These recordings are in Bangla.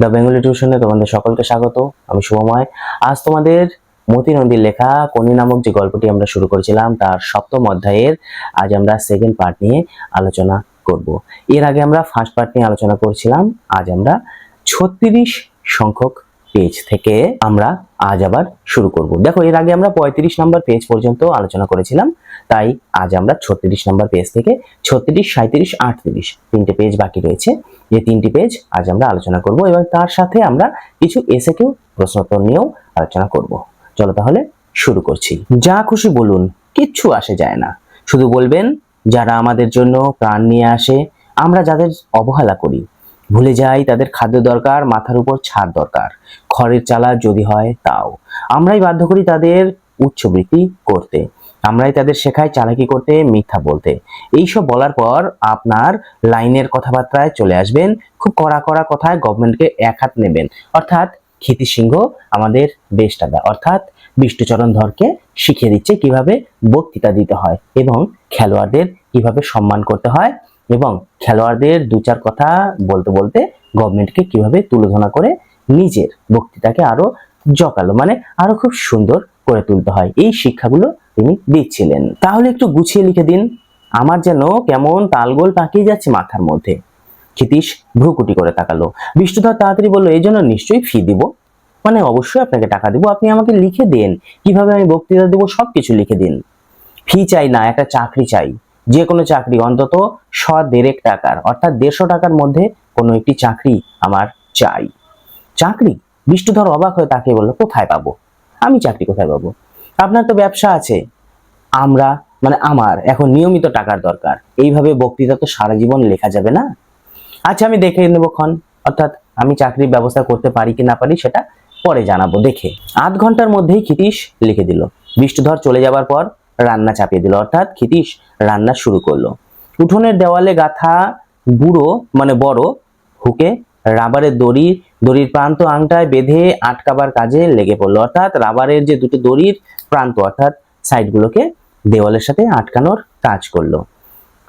দ্য বেঙ্গলি টিউশনে তোমাদের সকলকে স্বাগত, আমি শুভময় আজ তোমাদের মতি নদীর লেখা কনি নামক যে গল্পটি আমরা শুরু করেছিলাম, তার সপ্তম অধ্যায়ের আজ আমরা সেকেন্ড পার্ট নিয়ে আলোচনা করব। এর আগে আমরা ফার্স্ট পার্ট নিয়ে আলোচনা করছিলাম, আজ আমরা ছত্রিশ সংখ্যক পেজ থেকে আমরা আজ আবার শুরু করব। দেখো, এর আগে আমরা পঁয়ত্রিশ নম্বর পেজ পর্যন্ত আলোচনা করেছিলাম, তাই আজ আমরা ছত্রিশ নম্বর পেজ থেকে ছত্রিশ সাঁত্রিশ আটত্রিশ তিনটে পেজ বাকি রয়েছে। যে তিনটি পেজ আজ আমরা আলোচনা করব এবং তার সাথে আমরা কিছু এসে কেউ প্রশ্নোত্তর নিয়েও আলোচনা করব। চলো তাহলে শুরু করছি। যা খুশি বলুন, কিচ্ছু আসে যায় না। শুধু বলবেন, যারা আমাদের জন্য প্রাণ নিয়ে আসে, আমরা যাদের অবহেলা করি ভুলে যাই তাদের খাদ্য দরকার, মাথার উপর ছাদ দরকার। খড়ের চালা যদি হয় তাও। আমরাই বাধ্য করি তাদের উচ্চবৃত্তি করতে। আমরাই তাদের শেখাই চালাকি করতে, মিথ্যা বলতে। এইসব বলার পর আপনার লাইনের কথাবার্তায় চলে আসবেন। খুব কড়া কড়া কথায় গভর্নমেন্টকে এক হাত নেবেন। অর্থাৎ ক্ষিতি সিংহ আমাদের বেশটাদা অর্থাৎ বিষ্ণুচরণ ধরকে শিখিয়ে দিচ্ছে কীভাবে বক্তৃতা দিতে হয় এবং খেলোয়াড়দের কীভাবে সম্মান করতে হয়। এবং খেলোয়াড়দের দু চার কথা বলতে বলতে গভর্নমেন্টকে কীভাবে তুলোধনা করে নিজের বক্তৃতাকে আরও জকালো মানে আরও খুব সুন্দর করে তুলতে হয়। এই শিক্ষাগুলো তিনি দিচ্ছিলেন। তাহলে একটু গুছিয়ে লিখে দিন। আমার যেন কেমন তালগোল পাকিয়ে যাচ্ছে মাথার মধ্যে। ক্ষিতীশ ভ্রুকুটি করে তাকালো। বিষ্ণুধর তাড়াতাড়ি বলল এই জন্য নিশ্চয়ই ফি দিব। মানে অবশ্যই আপনাকে টাকা দিব। আপনি আমাকে লিখে দেন। কীভাবে আমি বক্তৃতা দেবো সবকিছু লিখে দিন। ফি চাই না, একটা চাকরি চাই। যে কোনো চাকরি, অন্তত শ দেড়েক টাকার, অর্থাৎ দেড়শো টাকার মধ্যে কোনো একটি চাকরি আমার চাই। চাকরি? বিষ্ণুধর অবাক হয়ে তাকে বলল, কোথায় পাবো? আমি চাকরি কোথায় পাবো? আপনার তো ব্যবসা আছে। আমরা মানে আমার, এখন নিয়মিত টাকার দরকার। এইভাবে বক্তৃতা তো সারা জীবন লেখা যাবে না? আচ্ছা আমি দেখে নেব ক্ষণ। অর্থাৎ আমি চাকরির ব্যবস্থা করতে পারি কি না পারি সেটা পরে জানাব। দেখে। আধ ঘণ্টার মধ্যেই ক্ষিতীশ লিখে দিল, বিষ্ণুধর চলে যাবার পর রান্না চাপিয়ে দিল। অর্থাৎ ক্ষিতীশ রান্না শুরু করল। উঠোনের দেওয়ালে গাথা বুড়ো মানে বড়, হুকে রাবারের দড়ি, দড়ির প্রান্ত আংটায় বেঁধে আটকাবার কাজে লেগে পড়ল। অর্থাৎ রাবারের যে দুটো দড়ির প্রান্ত, অর্থাৎ সাইডগুলোকে দেওয়ালের সাথে আটকানোর কাজ করল।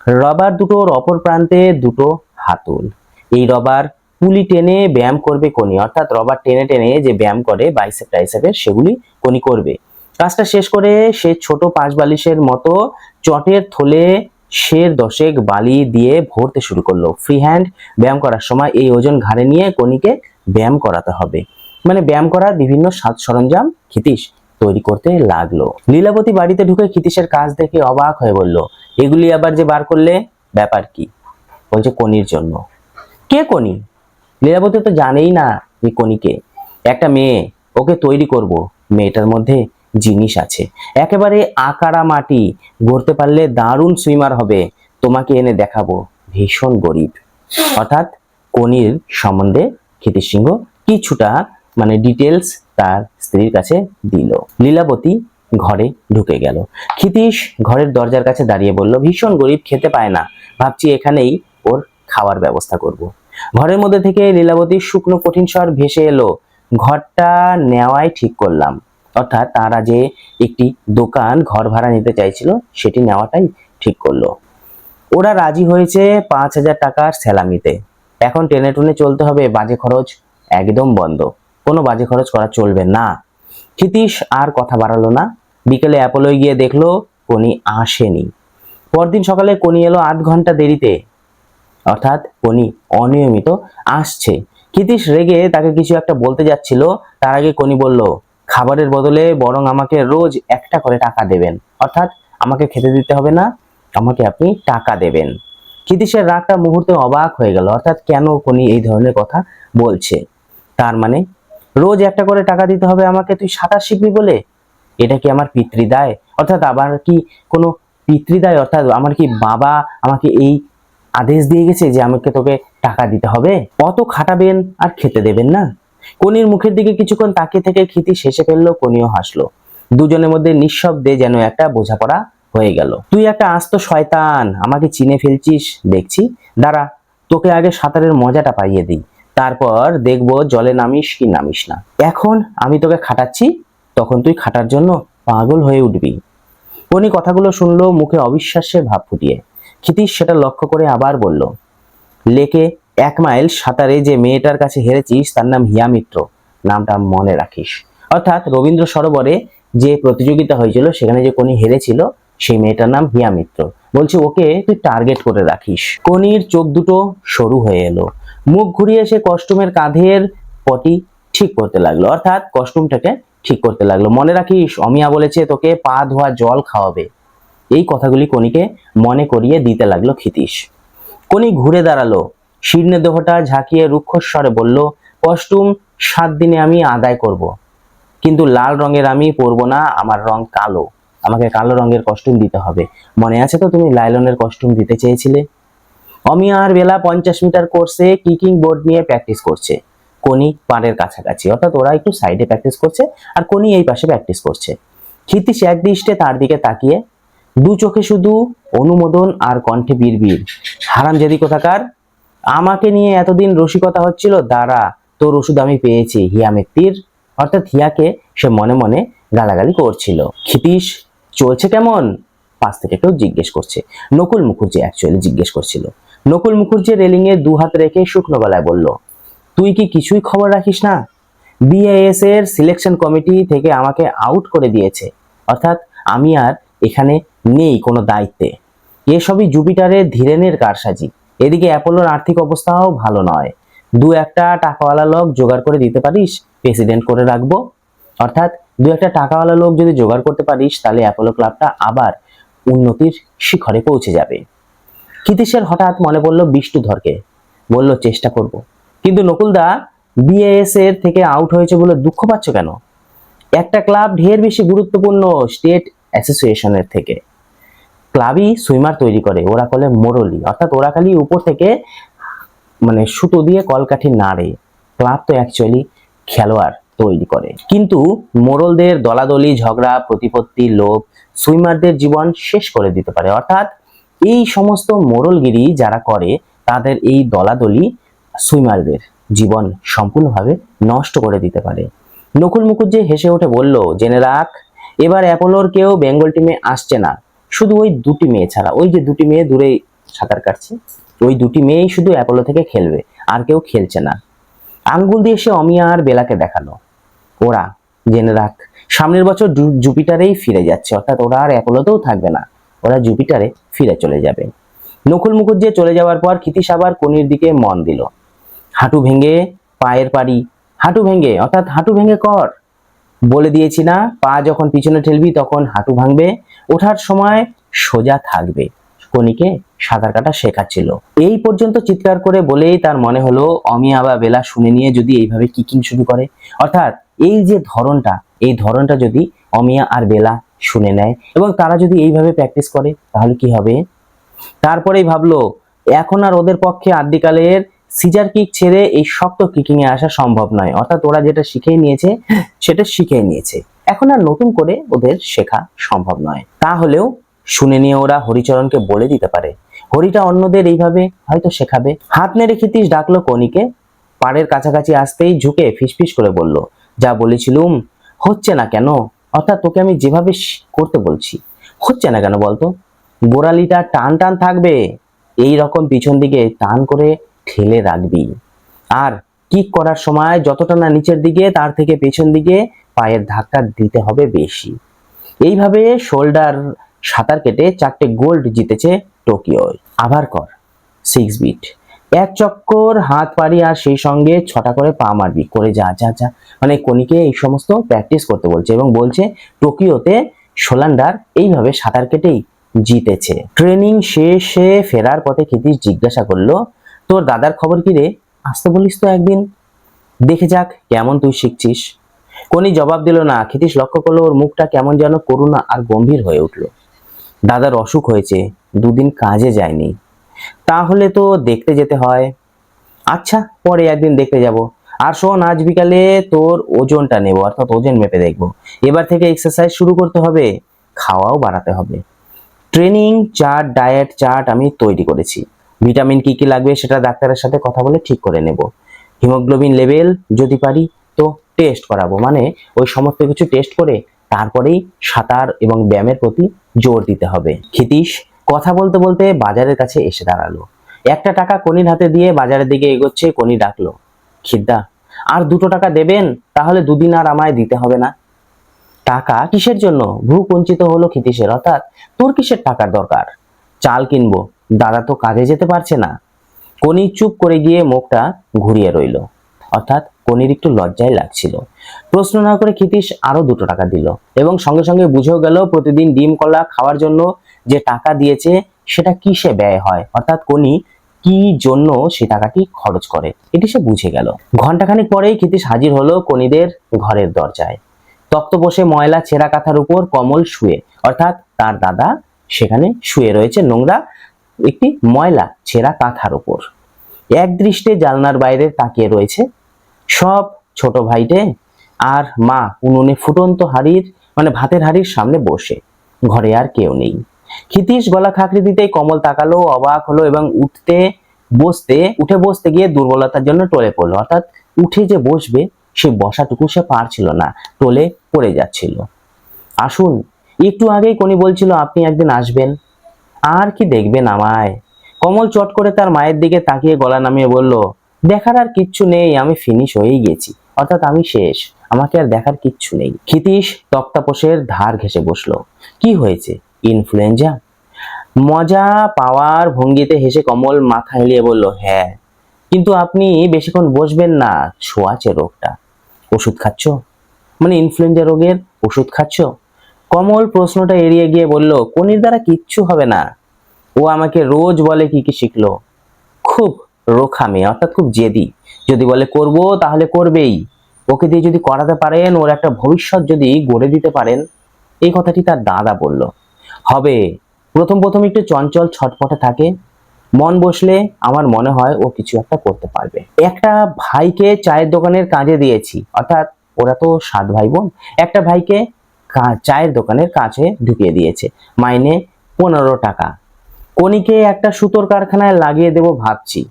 রবার দুটোর অপর প্রান্তে দুটো হাতল। এই রবার পুলি টেনে ব্যায়াম করবে কোনি। অর্থাৎ রবার টেনে টেনে যে ব্যায়াম করে, বাইসেপ, টাইসেপের, সেগুলি কোনি করবে। কাজটা শেষ করে সে ছোট পাঁচ বালিশের মতো চটের থলে শের দশেক বালি দিয়ে ভরতে শুরু করল। ফ্রি হ্যান্ড ব্যায়াম করার সময় এই ওজন ঘাড়ে নিয়ে কনিকে ব্যায়াম করাতে হবে। মানে ব্যায়াম করার বিভিন্ন সাজ সরঞ্জাম ক্ষিতীশ তৈরি করতে লাগল। লীলাবতী বাড়িতে ঢুকে ক্ষিতীশের কাজ দেখে অবাক হয়ে বলল, এগুলি আবার যে বার করলে? ব্যাপার কি? বলছে কনির জন্য। কে কনি লীলাবতী তো জানেই না যে কনিকে একটা মেয়ে, ওকে তৈরি করব। মেয়েটার মধ্যে জিনিস আছে। একেবারে আকারা মাটি গড়তে পারলে দারুণ সুইমার হবে। তোমাকে এনে দেখাবো। ভীষণ গরিব। অর্থাৎ কনির সম্বন্ধে ক্ষিতির সিংহ কিছুটা মানে ডিটেলস তার স্ত্রীর কাছে দিল। লীলাবতী ঘরে ঢুকে গেল। ক্ষিতীশ ঘরের দরজার কাছে দাঁড়িয়ে বলল, ভীষণ গরিব, খেতে পায় না। ভাবছি এখানেই ওর খাওয়ার ব্যবস্থা করব। ঘরের মধ্যে থেকে লীলাবতীর শুকনো কঠিন স্বর ভেসে এলো। ঘরটা নেওয়াই ঠিক করলাম। অর্থাৎ তারা যে একটি দোকান, ঘর ভাড়া নিতে চাইছিল, সেটি নেওয়াটাই ঠিক করল। ওরা রাজি হয়েছে পাঁচ হাজার টাকার স্যালামিতে। এখন টেনে টুনে চলতে হবে, বাজে খরচ একদম বন্ধ। কোনো বাজে খরচ করা চলবে না। ক্ষিতীশ আর কথা বাড়ালো না। বিকেলে অ্যাপোলোয় গিয়ে দেখল, কনি আসেনি। পরদিন সকালে কনি এলো আধ ঘণ্টা দেরিতে। অর্থাৎ কনি অনিয়মিত আসছে। ক্ষিতীশ রেগে তাকে কিছু একটা বলতে যাচ্ছিল, তার আগে কনি বলল খাবারের বদলে বরং আমাকে রোজ একটা করে টাকা দেবেন। অর্থাৎ আমাকে খেতে দিতে হবে না, আমাকে আপনি টাকা দেবেন। ক্ষিতীশের রাগটা মুহূর্তে অবাক হয়ে গেল, অর্থাৎ কেন কোনি এই ধরনের কথা বলছে? তার মানে রোজ একটা করে টাকা দিতে হবে আমাকে, তুই সাঁতার শিখবি বলে? এটা কি আমার পিতৃদায়? অর্থাৎ আবার কি কোনো পিতৃদায়? অর্থাৎ আমার কি বাবা আমাকে এই আদেশ দিয়ে গেছে যে আমাকে তোকে টাকা দিতে হবে? অত খাটাবেন আর খেতে দেবেন না। কনির মুখের দিকে কিছুক্ষণ তাকিয়ে থেকে ক্ষিতি শেষে ফেলল, কনিও হাসলো। দুজনের মধ্যে নিঃশব্দে যেন একটা বোঝাপড়া হয়ে গেল। তুই একটা আস্ত শয়তান, আমাকে চিনে ফেলছিস, দেখছি। দাঁড়া, তোকে আগে সাঁতারের মজাটা পাইয়ে দিই। তারপর দেখব জলে নামিস কি নামিস না। এখন আমি তোকে খাটাচ্ছি, তখন তুই খাটার জন্য পাগল হয়ে উঠবি। কনি কথাগুলো শুনলো, মুখে অবিশ্বাসের ভাব ফুটিয়ে। ক্ষিতীশ সেটা লক্ষ্য করে আবার বলল, লেকে এক মাইল সাঁতারে যে মেয়েটার কাছে হেরেছিস, তার নাম হিয়া মিত্র। নামটা মনে রাখিস। অর্থাৎ রবীন্দ্র সরোবরে যে প্রতিযোগিতা হয়েছিল, সেখানে যে কোনি হেরেছিল, সেই মেয়েটার নাম হিয়া মিত্র। বলছে, ওকে, তুই টার্গেট করে রাখিস। কনির চোখ দুটো সরু হয়ে এলো। মুখ ঘুরিয়ে সে কস্টুমের কাঁধের পটি ঠিক করতে লাগল। অর্থাৎ কস্টুমটাকে ঠিক করতে লাগল। মনে রাখিস, অমিয়া বলেছে তোকে পা ধোয়া জল খাওয়াবে। এই কথাগুলি কনিকে মনে করিয়ে দিতে লাগল ক্ষিতীশ। কনি ঘুরে দাঁড়াল। শীর্ণ দেহটা ঝাঁকিয়ে রুক্ষস্বরে বলল কস্টুম সাত দিনে আমি আদায় করব। কিন্তু লাল রঙের আমি পরবো না, আমার রং কালো। আমাকে কালো রঙের কস্টিউম দিতে হবে। মনে আছে তো তুমি লাইলনের কস্টিউম দিতে চেয়েছিলে? অমি আর বেলা পঞ্চাশ মিটার কোর্সে কিকিং বোর্ড নিয়ে প্র্যাকটিস করছে। কোনি পাড়ের কাছাকাছি, অর্থাৎ ওরা একটু সাইডে প্র্যাকটিস করছে, আর কোনি এই পাশে প্র্যাকটিস করছে। ক্ষিতীশ একদৃষ্টে তার দিকে তাকিয়ে, দু চোখে শুধু অনুমোদন আর কণ্ঠে বীর হারাম যদি কোথাকার? আমাকে নিয়ে এতদিন রসিকতা হচ্ছিল, দাঁড়া, তোর ওষুধ আমি পেয়েছি, হিয়া মেত্তির অর্থাৎ হিয়াকে সে মনে মনে গালাগালি করছিল। ক্ষিতীশ, চলছে কেমন? পাশ থেকে কেউ জিজ্ঞেস করছে। নকুল মুখুর্জি অ্যাকচুয়ালি জিজ্ঞেস করছিল। নকুল মুখুর্জি রেলিং এ দু হাত রেখে শুকনো গলায় বলল, তুই কি কিছুই খবর রাখিস না? বিআইএস এর সিলেকশন কমিটি থেকে আমাকে আউট করে দিয়েছে। অর্থাৎ আমি আর এখানে নেই কোনো দায়িত্বে। এসবই জুপিটারের ধীরেনের কারসাজি। এদিকে অ্যাপোলোর আর্থিক অবস্থাও ভালো নয়। দু একটা টাকাওয়ালা লোক জোগাড় করে দিতে পারিস প্রেসিডেন্ট করে রাখব। অর্থাৎ দু একটা টাকাওয়ালা লোক যদি জোগাড় করতে পারিস, তাহলে অ্যাপোলো ক্লাবটা আবার উন্নতির শিখরে পৌঁছে যাবে। ক্ষিতীশের হঠাৎ মনে পড়ল বিষ্ণুধরকে বলল, চেষ্টা করব। কিন্তু নকুলদা বিএএস এর থেকে আউট হয়েছে বলে দুঃখ পাচ্ছ কেন? একটা ক্লাব ঢের বেশি গুরুত্বপূর্ণ স্টেট অ্যাসোসিয়েশনের থেকে। ক্লাবই সুইমার তৈরি করে। ওরা কলে মোরলি। অর্থাৎ ওরা খালি উপর থেকে মানে সুতো দিয়ে কলকাঠি নাড়ে। ক্লাব তো অ্যাকচুয়ালি খেলোয়াড় তৈরি করে। কিন্তু মোরলদের দলাদলি, ঝগড়া, প্রতিপত্তি, লোভ সুইমারদের জীবন শেষ করে দিতে পারে। অর্থাৎ এই সমস্ত মোরলগিরি যারা করে, তাদের এই দলাদলি সুইমারদের জীবন সম্পূর্ণভাবে নষ্ট করে দিতে পারে। নকুল মুখুজ্জি হেসে উঠে বলল, জেনে রাখ, এবার অ্যাপোলোর কেউ বেঙ্গল টিমে আসছে না। শুধু ওই দুটি মেয়ে ছাড়া, ওই যে দুটি মেয়ে দূরে সাঁতার কাটছে, ওই দুটি মেয়েই শুধু অ্যাপোলো থেকে খেলবে, আর কেউ খেলছে না। আঙ্গুল দিয়ে সে অমিয়া আর বেলাকে দেখাল। ওরা, জেনে রাখ, সামনের বছর জুপিটারেই ফিরে যাচ্ছে, অর্থাৎ ওরা আর অ্যাপোলোতেও থাকবে না, ওরা জুপিটারে ফিরে চলে যাবে। নকুল মুখুজ্জে চলে যাওয়ার পর ক্ষিতীশ আবার কনির দিকে মন দিল। হাঁটু ভেঙে পায়ের পাড়ি, হাঁটু ভেঙে, অর্থাৎ হাঁটু ভেঙে কর। বলে দিয়েছি না, পা যখন পিছনে ঠেলবি তখন হাঁটু ভাঙবে, ওঠার সময় সোজা থাকবে। কনিকে সাঁতার কাটা শেখাচ্ছিল। এই পর্যন্ত চিৎকার করে বলেই তার মনে হলো অমিয়া বা বেলা শুনে নিয়ে যদি এইভাবে কিকিং শুরু করে। অর্থাৎ এই যে ধরনটা, এই ধরনটা যদি অমিয়া আর বেলা শুনে নেয় এবং তারা যদি এইভাবে প্র্যাকটিস করে, তাহলে কি হবে? তারপরেই ভাবলো, এখন আর ওদের পক্ষে আদ্যিকালের সিজার কিক ছেড়ে এই শক্ত কিকিং এ আসা সম্ভব নয়। অর্থাৎ ওরা যেটা শিখে নিয়েছে, সেটা শিখে নিয়েছে। এখন আর নতুন করে ওদের শেখা সম্ভব নয়। তাহলেও শুনে নিয়ে ওরা হরিচরণকে বলে দিতে পারে। হরিটা অন্যদের এইভাবে হয়তো শেখাবে। হাত নেড়ে ক্ষিতীশ ডাকলো কনিকে পাড়ের কাছাকাছি আসতেই ঝুঁকে ফিসফিস করে বলল, যা বলেছিলুম, হচ্ছে না কেন? অর্থাৎ তোকে আমি যেভাবে করতে বলছি, হচ্ছে না কেন বলতো? গোড়ালিটা টান টান থাকবে। এই রকম পিছন দিকে টান করে ঠেলে রাখবি। আর কিক করার সময় যতটা না নিচের দিকে, তার থেকে পেছন দিকে পায়ের ধাক্কা দিতে হবে বেশি। এইভাবে শোল্ডার সাঁতার কেটে চারটে গোল্ড জিতেছে টোকিওয়। আবার কর সিক্স বিট এক চক্কর হাত পাড়ি আর সেই সঙ্গে ছটা করে পা মারবি, করে যা যা যা। মানে কনিকে এই সমস্ত প্র্যাকটিস করতে বলছে এবং বলছে টোকিওতে সোলান্ডার এইভাবে সাঁতার কেটেই জিতেছে। ট্রেনিং শেষে ফেরার পথে ক্ষিতীশ জিজ্ঞাসা করল তোর দাদার খবর কি রে? আসতে বলিস তো একদিন। দেখে যাক কেমন তুই শিখছিস। কোনি জবাব দিল না, ক্ষিতীশ লক্ষ্য করল ওর মুখটা কেমন যেন করুণা আর গম্ভীর হয়ে উঠল। দাদার অসুখ হয়েছে, দুদিন কাজে যায়নি। তাহলে তো দেখতে যেতে হয়। আচ্ছা পরে একদিন দেখতে যাব। আর শোন, আজ বিকালে তোর ওজনটা নেব, অর্থাৎ ওজন মেপে দেখব। এবার থেকে এক্সারসাইজ শুরু করতে হবে, খাওয়াও বাড়াতে হবে। ট্রেনিং, চার্ট, ডায়েট, চার্ট আমি তৈরি করেছি। ভিটামিন কি কি লাগবে সেটা ডাক্তারের সাথে কথা বলে ঠিক করে নেব। হিমোগ্লোবিন লেভেল যদি পারি তো টেস্ট করাবো। মানে ওই সমস্ত কিছু টেস্ট করে তারপরেই সাঁতার এবং ব্যায়ামের প্রতি জোর দিতে হবে। ক্ষিতীশ, কথা বলতে বলতে বাজারের কাছে এসে দাঁড়াল। একটা টাকা কনির হাতে দিয়ে বাজারের দিকে এগোচ্ছে কনি ডাকলো, খিদ্দা, আর দুটো টাকা দেবেন? তাহলে দুদিন আর আমায় দিতে হবে না। টাকা কিসের জন্য? ভ্রু কুঞ্চিত হলো ক্ষিতীশের, অর্থাৎ তোর কিসের টাকার দরকার? চাল কিনবো। দাদা তো কাজে যেতে পারছে না। কনি চুপ করে গিয়ে মুখটা ঘুরিয়ে রইল। অর্থাৎ কনির একটু লজ্জায় লাগছিল। প্রশ্ন না করে ক্ষিতীশ আরও দুটো টাকা দিল এবং সঙ্গে সঙ্গে বুঝেও গেল প্রতিদিন ডিম, কলা খাওয়ার জন্য যে টাকা দিয়েছে সেটা কিসে ব্যয় হয়? অর্থাৎ কনি কি জন্য সে টাকাটি খরচ করে? এটি সে বুঝে গেল। ঘন্টাখানিক পরেই ক্ষিতীশ হাজির হলো কনিদের ঘরের দরজায়। তক্ত বসে ময়লা, ছেঁড়া কাঁথার উপর কমল শুয়ে, অর্থাৎ তার দাদা সেখানে শুয়ে রয়েছে নোংরা একটি ময়লা ছেঁড়া কাঁথার উপর। এক দৃষ্টে জালনার বাইরে তাকিয়ে রয়েছে সব ছোট ভাইটে আর মা উনুনে ফুটন্ত হাড়ির মানে ভাতের হাড়ির সামনে বসে। ঘরে আর কেউ নেই। ক্ষিতীশ গলা খাকড়ি দিতেই কমল তাকালো, অবাক হলো এবং উঠতে, বসতে, উঠে বসতে গিয়ে দুর্বলতার জন্য টলে পড়ল। অর্থাৎ উঠে যে বসবে সেই বসাটুকু সে পারছিল না, টলে পড়ে যাচ্ছিল। আসুন, একটু আগেই কোনি বলছিল, আপনি একদিন আসবেন। আর কি দেখবেন আমায়? কমল চট করে তার মায়ের দিকে তাকিয়ে গলা নামিয়ে বলল, দেখার আর কিচ্ছু নেই, আমি ফিনিশ হয়েই গেছি। অর্থাৎ আমি শেষ। আমাকে আর দেখার কিচ্ছু নেই। ক্ষিতীশ তক্তাপোষের ধার ঘেসে বসল। কি হয়েছে? ইনফ্লুয়েঞ্জা মজা পাওয়ার ভঙ্গিতে হেসে কমল মাথা হেলিয়ে বলল হ্যাঁ কিন্তু আপনি বেশিক্ষণ বসবেন না, ছোঁয়াচে রোগটা। ওষুধ খাচ্ছ? মানে ইনফ্লুয়েঞ্জা রোগের ওষুধ খাচ্ছ? কমল প্রশ্নটা এড়িয়ে গিয়ে বলল, কনির দ্বারা কিচ্ছু হবে না। ও আমাকে রোজ বলে কি কি শিখলো। খুব রোখা মেয়ে অর্থাৎ খুব জেদি। যদি বলে, করব, তাহলে করবেই। ওকে দিয়ে যদি করাতে পারেন, ওর একটা ভবিষ্যৎ যদি গড়ে দিতে পারেন, এই কথাটি তার দাদা বলল। হবে, প্রথম প্রথম একটু চঞ্চল ছটপটে থাকে। মন বসলে আমার মনে হয় ও কিছু একটা করতে পারবে। একটা ভাইকে চায়ের দোকানের কাজে দিয়েছি, অর্থাৎ ওরা তো সাত ভাই বোন। একটা ভাইকে চায়ের দোকানের কাছে ঢুকিয়ে দিয়েছে। মাইনে পনেরো টাকা। কনিকে একটা সুতোর কারখানায় লাগিয়ে দেব ভাবছি।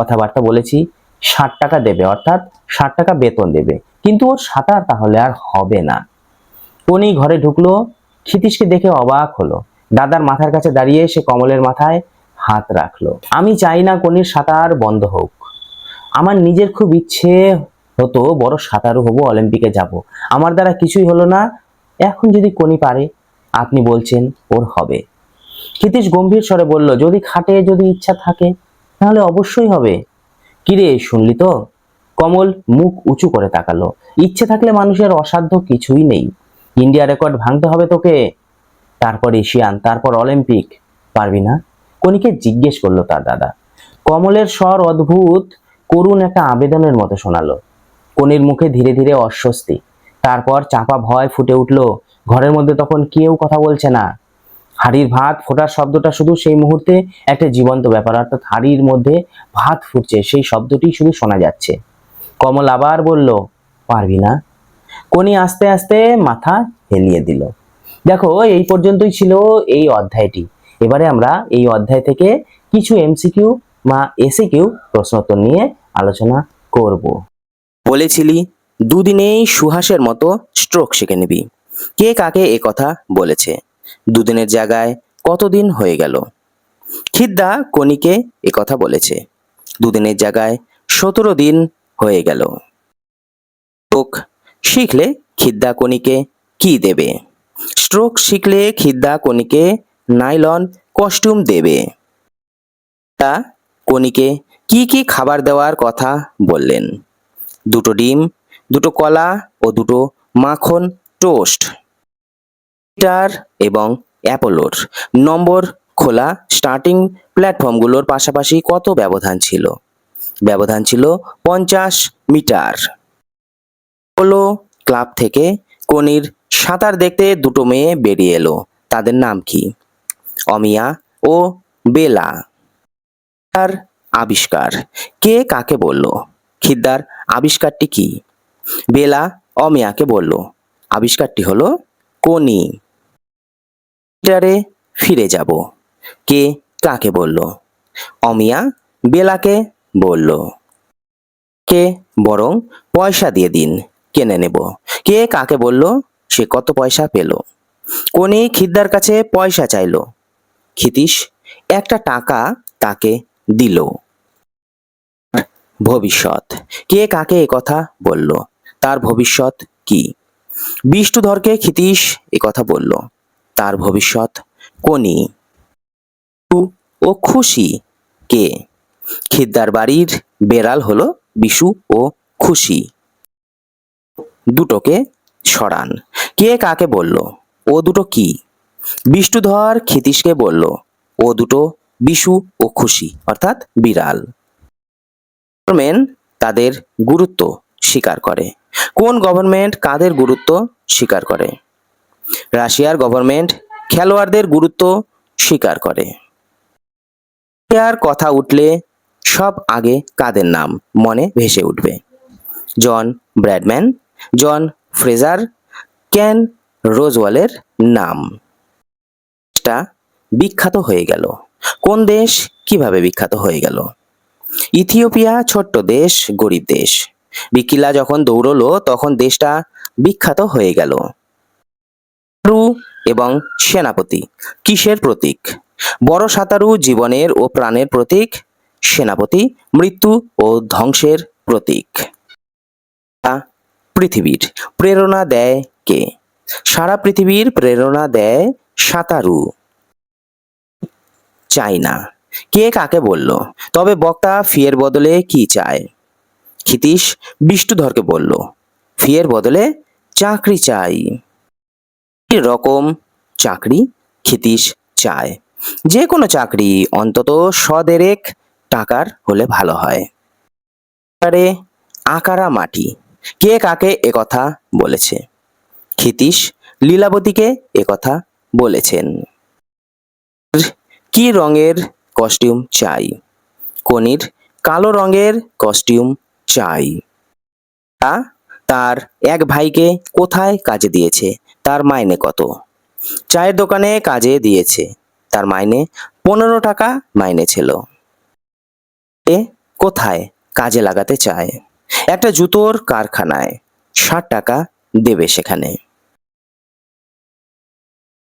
কথাবার্তা বলেছি, ষাট টাকা দেবে, অর্থাৎ ষাট টাকা বেতন দেবে। কিন্তু ওর সাঁতার তাহলে আর হবে না। কনি ঘরে ঢুকলো, ক্ষিতীশকে দেখে অবাক হলো। দাদার মাথার কাছে দাঁড়িয়ে সে কমলের মাথায় হাত রাখল। আমি চাই না কনির সাঁতার বন্ধ হোক। আমার নিজের খুব ইচ্ছে হতো বড় সাঁতারু হব, অলিম্পিকে যাব। আমার দ্বারা কিছুই হলো না এখন যদি কনি পারে, আপনি বলছেন ওর হবে। ক্ষিতীশ গম্ভীর স্বরে বলল, যদি খাটে যদি ইচ্ছা থাকে, তাহলে অবশ্যই হবে। কিরে, শুনলি তো? কমল মুখ উঁচু করে তাকালো। ইচ্ছে থাকলে মানুষের অসাধ্য কিছুই নেই। ইন্ডিয়া রেকর্ড ভাঙতে হবে তোকে। তারপর এশিয়ান, তারপর অলিম্পিক। পারবি না? কনিকে জিজ্ঞেস করল তার দাদা। কমলের স্বর অদ্ভুত, করুণ একটা আবেদনের মতো শোনালো। কনির মুখে ধীরে ধীরে অস্বস্তি। তারপর চাপা ভয় ফুটে উঠল। ঘরের মধ্যে তখন কেউ কথা বলছে না। হাড়ির ভাত ফোটার শব্দটা শুধু সেই মুহূর্তে একটা জীবন্ত ব্যাপার, অর্থাৎ হাড়ির মধ্যে ভাত ফুটছে, সেই শব্দটি শুধু শোনা যাচ্ছে। কমল আবার বলল, পারবি না। কোনি আস্তে আস্তে মাথা হেলিয়ে দিল। দেখো, এই পর্যন্তই ছিল এই অধ্যায়টি। এবারে আমরা এই অধ্যায় থেকে কিছু এমসিকিউ বা এসিকিউ প্রশ্নোত্তর নিয়ে আলোচনা করব। বলেছিলি দুদিনেই সুহাসের মতো স্ট্রোক শিখে নিবি। কে কাকে এ কথা বলেছে? দুদিনের জায়গায় কতদিন হয়ে গেল? খিদ্দা কনিকে এ কথা বলেছে। দুদিনের জায়গায় সতেরো দিন হয়ে গেল। স্ট্রোক শিখলে খিদ্দা কনিকে কি দেবে? স্ট্রোক শিখলে খিদ্দা কনিকে নাইলন কস্টিউম দেবে। তা কনিকে কি কি খাবার দেওয়ার কথা বললেন? দুটো ডিম দুটো কলা ও দুটো মাখন টোস্ট লিটার এবং অ্যাপোলোর। নম্বর খোলা স্টার্টিং প্ল্যাটফর্মগুলোর পাশাপাশি কত ব্যবধান ছিল? ব্যবধান ছিল পঞ্চাশ মিটার। অ্যাপোলো ক্লাব থেকে কনির সাঁতার দেখতে দুটো মেয়ে বেরিয়ে এলো। তাদের নাম কি? অমিয়া ও বেলা। তার আবিষ্কার। কে কাকে বলল? খিদ্দার আবিষ্কারটি কি? বেলা অমিয়াকে বলল, আবিষ্কারটি হলো কোনি। ফিরে যাব। কে কাকে বলল? অমিয়া বেলাকে বলল, কে বরং পয়সা দিয়ে দিন, কেনে নেব। কে কাকে বলল, সে কত পয়সা পেল। কোনি খিদ্দার কাছে পয়সা চাইলো। ক্ষিতীশ একটা টাকা তাকে দিল। ভবিষ্যৎ। কে কাকে কথা বলল? তার ভবিষ্যৎ কি? বিষ্ণুধরকে ক্ষিতীশ কথা বলল। তার ভবিষ্যৎ কোনি? ও খুশি কে? খিদ্দার বাড়ির বেড়াল হলো বিশু ও খুশি। দুটোকে সরান। কে কাকে বলল? ও দুটো কি? বিষ্ণুধর ক্ষিতীশকে বলল, ও দুটো বিশু ও খুশি, অর্থাৎ বিড়াল। গভর্নমেন্ট তাদের গুরুত্ব স্বীকার করে। কোন গভর্নমেন্ট কাদের গুরুত্ব স্বীকার করে? রাশিয়ার গভর্নমেন্ট খেলোয়াড়দের গুরুত্ব স্বীকার করে। রাশিয়ার কথা উঠলে সব আগে কাদের নাম মনে ভেসে উঠবে? John Bradman, John Fraser, Ken রোজওয়ালের নাম। বিখ্যাত হয়ে গেল। কোন দেশ কীভাবে বিখ্যাত হয়ে গেল? ইথিওপিয়া ছোট্ট দেশ, গরিব দেশ। বিকিলা যখন দৌড়লো, তখন দেশটা বিখ্যাত হয়ে গেল। সাঁতারু এবং সেনাপতি, কিসের প্রতীক? বড় সাঁতারু জীবনের ও প্রাণের প্রতীক, সেনাপতি, মৃত্যু ও ধ্বংসের প্রতীক। পৃথিবীর প্রেরণা দেয় কে? সারা পৃথিবীর প্রেরণা দেয় সাঁতারু। চাই না কে কাকে বলল? তবে বক্তা ফিয়ের বদলে কি চায়? ক্ষিতীশ বিষ্ণুধরকে বলল ফিয়ের বদলে চাকরি চাই। রকম চাকরি ক্ষিতীশ চায়। যে কোনো চাকরি অন্তত সদেরেক টাকার হলে ভালো হয়। আকারা মাটি, কে কাকে একথা বলেছে? ক্ষিতীশ লীলাবতীকে একথা বলেছেন। কি রঙের কস্টিউম চাই? কনির কালো রঙের কস্টিউম চাই। তা তার এক ভাইকে কোথায় কাজে দিয়েছে? তার মাইনে কত? চায়ের দোকানে কাজে দিয়েছে। তার মাইনে পনেরো টাকা মাইনে ছিল। এ কোথায় কাজে লাগাতে চায়? একটা জুতোর কারখানায় ষাট টাকা দেবে সেখানে।